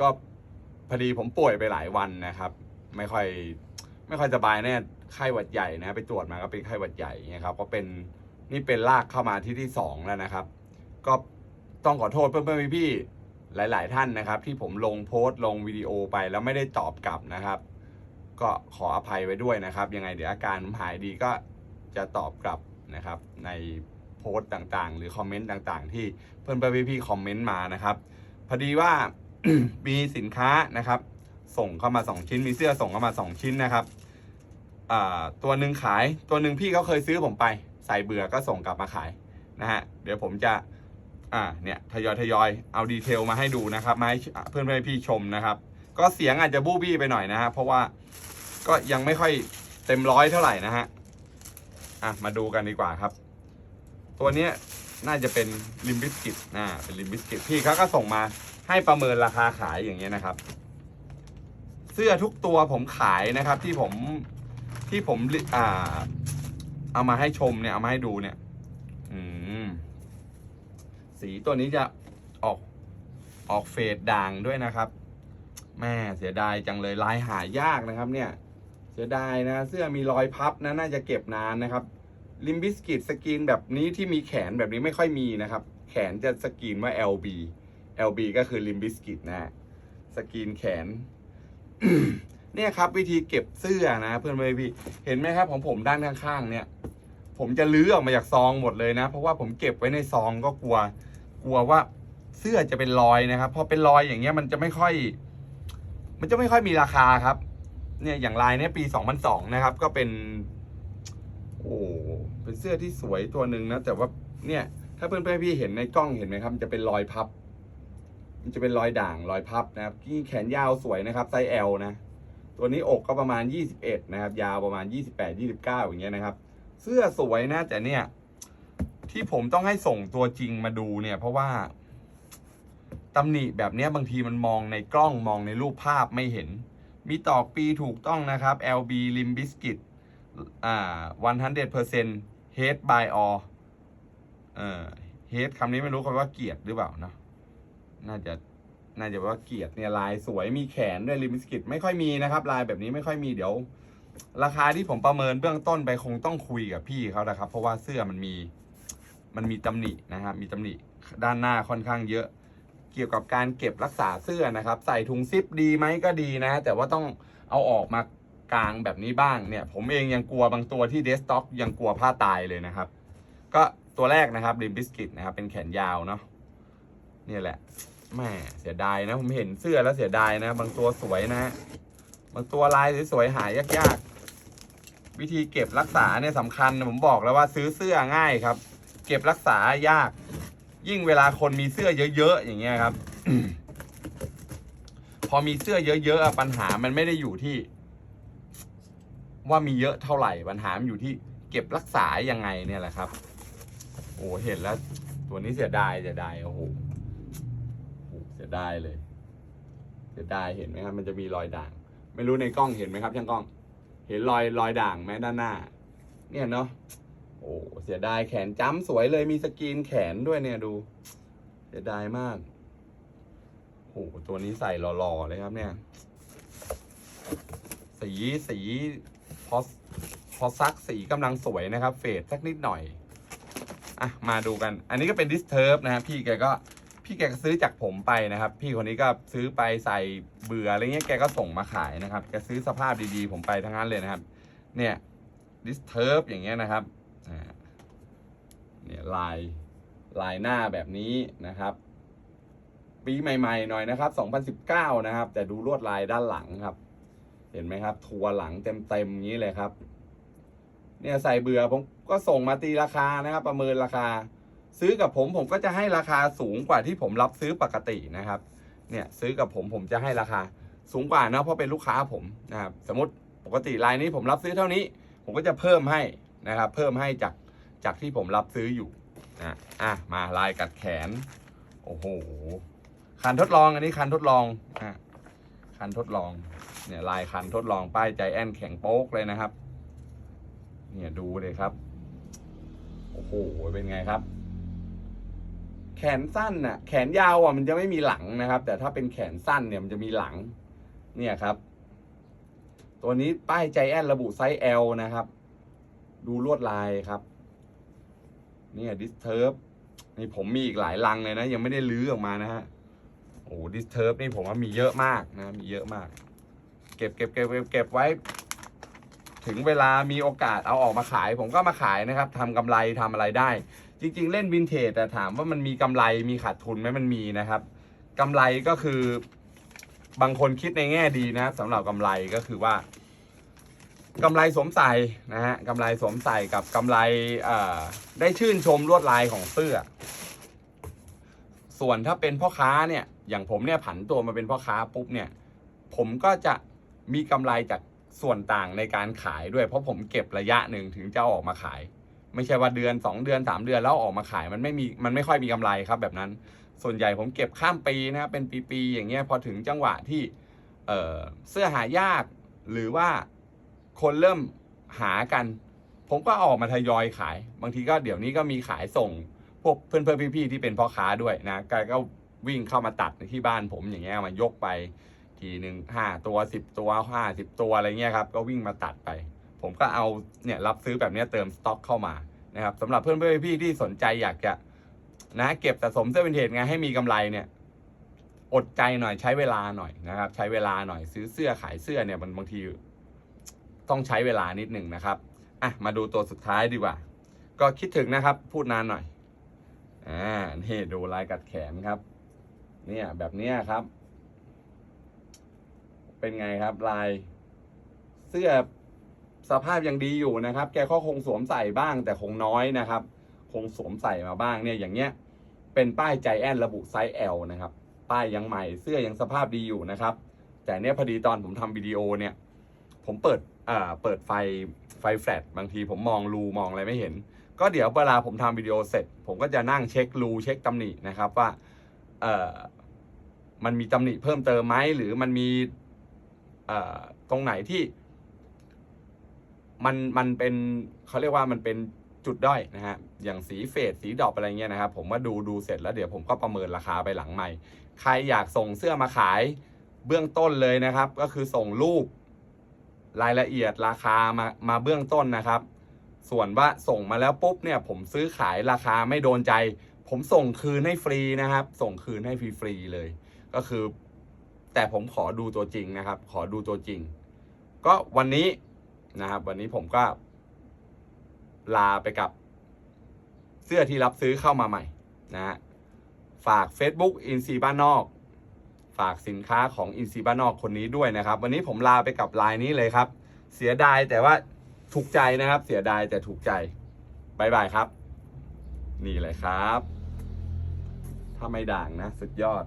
ก็พอดีผมป่วยไปหลายวันนะครับ ไม่ค่อยไม่ค่อยสบายแน่ไข้หวัดใหญ่นะไปตรวจมาก็เป็นไข้หวัดใหญ่นะครับก็เป็นนี่เป็นลากเข้ามาที่ที่สองแล้วนะครับ ก็ต้องขอโทษเพื่อนๆพี่ๆหลาย ๆ ท่านนะครับ ที่ผมลงโพสต์ลงวิดีโอไปแล้วไม่ได้ตอบกลับนะครับ ก็ขออภัยไว้ด้วยนะครับ ยังไงเดี๋ยวอาการผมหายดีก็จะตอบกลับนะครับ ในโพสต์ต่างๆ หรือคอมเมนต์ต่างๆ ที่เพื่อนๆพี่ๆคอมเมนต์มานะครับพอดีว่า มีสินค้านะครับ ส่งเข้ามา 2 ชิ้น มีเสื้อส่งเข้ามา 2 ชิ้นนะครับตัวหนึ่งขายตัวหนึ่งพี่เขาเคยซื้อผมไป ใส่เบื่อก็ส่งกลับมาขายนะฮะเดี๋ยวผมจะอ่าเนี่ยทยอยทยอยเอาดีเทลมาให้ดูนะครับมาให้เพื่อนๆพี่ชมนะครับ ก็เสียงอาจจะบู้บี้ไปหน่อยนะฮะเพราะว่าก็ยังไม่ค่อยเต็มร้อยเท่าไหร่นะฮะอะมาดูกันดีกว่าครับ ตัวเนี้ยน่าจะเป็นลิมบิสกิตนะเป็นลิมบิสกิตพี่เขาก็ส่งมา ให้ประเมินราคาขายอย่างเงี้ยนะครับ เสื้อทุกตัวผมขายนะครับ ที่ผมที่ผมอ่า เอามาให้ชมเนี่ยเอามาให้ดูเนี่ย อืม สีตัวนี้จะออกออกเฟดด่างด้วยนะครับ แม่เสียดายจังเลยลายหายากนะครับ เนี่ย เสียดายนะ เสื้อมีรอยพับนะน่าจะเก็บนานนะครับลิมบิสกิตสกรีนแบบนี้ที่มีแขนแบบนี้ไม่ค่อยมีนะครับ แขนจะสกรีนว่า LB LB ก็คือลิมบิสกิตนะฮะสกรีนแขน เนี่ยครับวิธีเก็บเสื้อนะ เพื่อนเพื่อนพี่เห็นไหมครับของผมด้านข้างๆ เนี่ย ผมจะลื้อออกมาจากซองหมดเลยนะ เพราะว่าผมเก็บไว้ในซองก็กลัว กลัวว่าเสื้อจะเป็นรอยนะครับพอเป็นรอยอย่างเงี้ยมันจะไม่ค่อย มันจะไม่ค่อยมีราคาครับ เนี่ยอย่างลายเนี้ยปี 2002 นะครับ ก็เป็น โอ้เป็นเสื้อที่สวยตัวหนึ่งนะแต่ว่าเนี่ย ถ้าเพื่อนๆพี่เห็นในกล้องเห็นไหมครับมันจะเป็นรอยพับ มันจะเป็นรอยด่างรอยพับนะครับที่แขนยาวสวยนะครับไซส์ L นะ ตัวนี้อกก็ประมาณ 21 นะครับ ยาวประมาณ 28 29 อย่างเงี้ยนะครับ เสื้อสวยนะแต่เนี่ย ที่ผมต้องให้ส่งตัวจริงมาดูเนี่ย เพราะว่าตำหนิแบบเนี้ยบางทีมันมองในกล้องมองในรูปภาพไม่เห็น มีตอกปีถูกต้องนะครับ LB Lim Biscuit อ่า100% head by all เอ่อ head คำนี้ไม่รู้คำว่าเกียรติหรือเปล่าเนาะ น่าจะน่าจะว่าเกียรติเนี่ยลายสวยมีแขนด้วยลิมิสกิตไม่ค่อยมีนะครับ ลายแบบนี้ไม่ค่อยมีเดี๋ยว ราคาที่ผมประเมินเบื้องต้นไปคงต้องคุยกับพี่เขานะครับ เพราะว่าเสื้อมันมีมันมีตำหนินะครับมีตำหนิด้านหน้าค่อนข้างเยอะ เกี่ยวกับการเก็บรักษาเสื้อนะครับ ใส่ถุงซิปดีไหมก็ดีนะ แต่ว่าต้องเอาออกมากลางแบบนี้บ้างเนี่ย ผมเองยังกลัวบางตัวที่เดสต็อกยังกลัวผ้าตายเลยนะครับ ก็ตัวแรกนะครับริมบิสกิตนะครับเป็นแขนยาวเนาะ เนี่ยแหละแม่เสียดายนะ ผมเห็นเสื้อแล้วเสียดายนะ บางตัวสวยนะ บางตัวลายสวยๆหายยากๆ วิธีเก็บรักษาเนี่ยสำคัญผมบอกแล้วว่าซื้อเสื้อง่ายครับ เก็บรักษายาก ยิ่งเวลาคนมีเสื้อเยอะๆอย่างเงี้ยครับ พอมีเสื้อเยอะๆปัญหามันไม่ได้อยู่ที่ ว่ามีเยอะเท่าไหร่ปัญหามันอยู่ที่ เก็บรักษายังไงเนี่ยแหละครับ โอ้เห็นแล้ว ตัวนี้เสียดายเสียดายโอ้โห สียดายเลย เสียดายเห็นไหมครับ มันจะมีรอยด่าง ไม่รู้ในกล้องเห็นไหมครับช่างกล้อง เห็นรอยรอยด่างไหมด้านหน้า เนี่ยเนาะโอ้เสียดายแขนจ้ำสวยเลยมีสกรีนแขนด้วยเนี่ยดู เสียดายมากโอ้ตัวนี้ใส่หล่อๆเลยครับ เนี่ย สีสีพอพอซักสีกำลังสวยนะครับ เฟดสักนิดหน่อย อะ มาดูกัน อันนี้ก็เป็นดิสเทิร์บนะครับพี่แกก็ พี่แกก็ซื้อจากผมไปนะครับ พี่คนนี้ก็ซื้อไปใส่เบื่ออะไรเงี้ยแกก็ส่งมาขายนะครับแกซื้อสภาพดีๆ ผมไปทั้งนั้นเลยนะครับ เนี่ยดิสเทิร์บอย่างเงี้ยนะครับเนี่ยลายลายหน้าแบบนี้นะครับ ปีใหม่ๆหน่อยนะครับ 2019 นะครับ แต่ดูลวดลายด้านหลังครับ เห็นไหมครับ ทัวหลังเต็มๆอย่างนี้เลยครับ เนี่ยใส่เบื่อผมก็ส่งมาตีราคานะครับ ประเมินราคา ซื้อกับผมผมก็จะให้ราคาสูงกว่าที่ผมรับซื้อปกตินะครับ เนี่ยซื้อกับผมผมจะให้ราคาสูงกว่านะเพราะเป็นลูกค้าผมนะครับสมมติปกติรายนี้ผมรับซื้อเท่านี้ ผมก็จะเพิ่มให้นะครับ เพิ่มให้จากจากที่ผมรับซื้ออยู่นะอะมาลายกัดแขนโอ้โหคันทดลองอันนี้คันทดลองอะคันทดลองเนี่ยลายคันทดลองป้ายใจแอนแข็งโป๊กเลยนะครับ เนี่ยดูเลยครับโอ้โหเป็นไงครับ แขนสั้นน่ะแขนยาวอะมันจะไม่มีหลังนะครับ แต่ถ้าเป็นแขนสั้นเนี่ยมันจะมีหลัง เนี่ยครับ ตัวนี้ป้ายใจแอนระบุไซส์ L นะครับ ดูลวดลายครับเนี่ยดิสเทิร์บนี่ผมมีอีกหลายลังเลยนะ ยังไม่ได้ลื้อออกมานะฮะโอ้ดิสเทิร์บนี่ผมว่ามีเยอะมากนะ มีเยอะมาก เก็บเก็บเก็บเก็บเก็บไว้ ถึงเวลามีโอกาสเอาออกมาขาย ผมก็มาขายนะครับทำกำไรทำอะไรได้ จริง ๆ เล่นวินเทจแต่ถามว่ามันมีกำไรมีขาดทุนไหมมันมีนะครับกำไรก็คือบางคนคิดในแง่ดีนะสำหรับกำไรก็คือว่ากำไรสวมใส่นะฮะกำไรสวมใส่กับกำไรได้ชื่นชมลวดลายของเสื้อ ส่วนถ้าเป็นพ่อค้าเนี่ย อย่างผมเนี่ยผันตัวมาเป็นพ่อค้าปุ๊บเนี่ย ผมก็จะมีกำไรจากส่วนต่างในการขายด้วย เพราะผมเก็บระยะหนึ่งถึงจะเอาออกมาขาย ไม่ใช่ว่าเดือน 2 เดือน 3 เดือนแล้วออกมาขายมันไม่มีมันไม่ค่อยมีกำไรครับแบบนั้น ส่วนใหญ่ผมเก็บข้ามปีนะครับเป็นปีๆอย่างเงี้ยพอถึงจังหวะที่เเสื้อหายาก หรือว่าคนเริ่มหากัน ผมก็ออกมาทยอยขาย บางทีก็เดี๋ยวนี้ก็มีขายส่งพวกเพื่อนๆพี่ๆที่เป็นพ่อค้าด้วยนะแกก็วิ่งเข้ามาตัดที่บ้านผมอย่างเงี้ยมายกไปทีหนึ่งห้าตัวสิบตัวห้าสิบตัวอะไรเงี้ยครับก็วิ่งมาตัดไป ผมก็เอาเนี่ยรับซื้อแบบนี้เติมสต็อกเข้ามานะครับสำหรับเพื่อนเพื่อนพี่ที่สนใจอยากจะนะเก็บสะสมเสื้อวินเทจไงให้มีกำไรเนี่ย อดใจหน่อยใช้เวลาหน่อยนะครับ ใช้เวลาหน่อยซื้อเสื้อขายเสื้อเนี่ยมันบางทีต้องใช้เวลานิดหนึ่งนะครับอะมาดูตัวสุดท้ายดีกว่า ก็คิดถึงนะครับ พูดนานหน่อยอ่านี่ดูลายกัดแขนครับ เนี่ยแบบเนี้ยครับ เป็นไงครับลายเสื้อ สภาพยังดีอยู่นะครับ แกก็คงสวมใส่บ้างแต่คงน้อยนะครับ คงสวมใส่มาบ้างเนี่ยอย่างเงี้ย เป็นป้ายใจแอนระบุไซส์ L นะครับ ป้ายยังใหม่เสื้อยังสภาพดีอยู่นะครับ แต่เนี่ยพอดีตอนผมทำวิดีโอเนี่ย ผมเปิดอ่าเปิดไฟไฟแฟลชบางทีผมมองรูมองอะไรไม่เห็น ก็เดี๋ยวเวลาผมทำวิดีโอเสร็จ ผมก็จะนั่งเช็ครูเช็คตำหนินะครับว่าเอ่อมันมีตำหนิเพิ่มเติมไหมหรือมันมีเอ่อตรงไหนที่ มันมันเป็นเขาเรียกว่ามันเป็นจุดด้อยนะฮะอย่างสีเฟดสีดอกอะไรเงี้ยนะครับผมว่าดูดูเสร็จแล้วเดี๋ยวผมก็ประเมินราคาไปหลังใหม่ ใครอยากส่งเสื้อมาขายเบื้องต้นเลยนะครับ ก็คือส่งรูปรายละเอียดราคามามาเบื้องต้นนะครับ ส่วนว่าส่งมาแล้วปุ๊บเนี่ยผมซื้อขายราคาไม่โดนใจ ผมส่งคืนให้ฟรีนะครับ ส่งคืนให้ฟรีๆเลย ก็คือ แต่ผมขอดูตัวจริงนะครับ ขอดูตัวจริง ก็วันนี้ นะครับ วันนี้ผมก็ ลาไปกับ เสื้อที่รับซื้อเข้ามาใหม่นะฮะฝาก Facebook อินซีบ้านนอก ฝากสินค้าของอินซีบ้านนอกคนนี้ด้วยนะครับ วันนี้ผมลาไปกับลายนี้เลยครับ เสียดายแต่ว่าถูกใจนะครับ เสียดายแต่ถูกใจบายบายครับ นี่เลยครับ ถ้าไม่ด่างนะ สุดยอด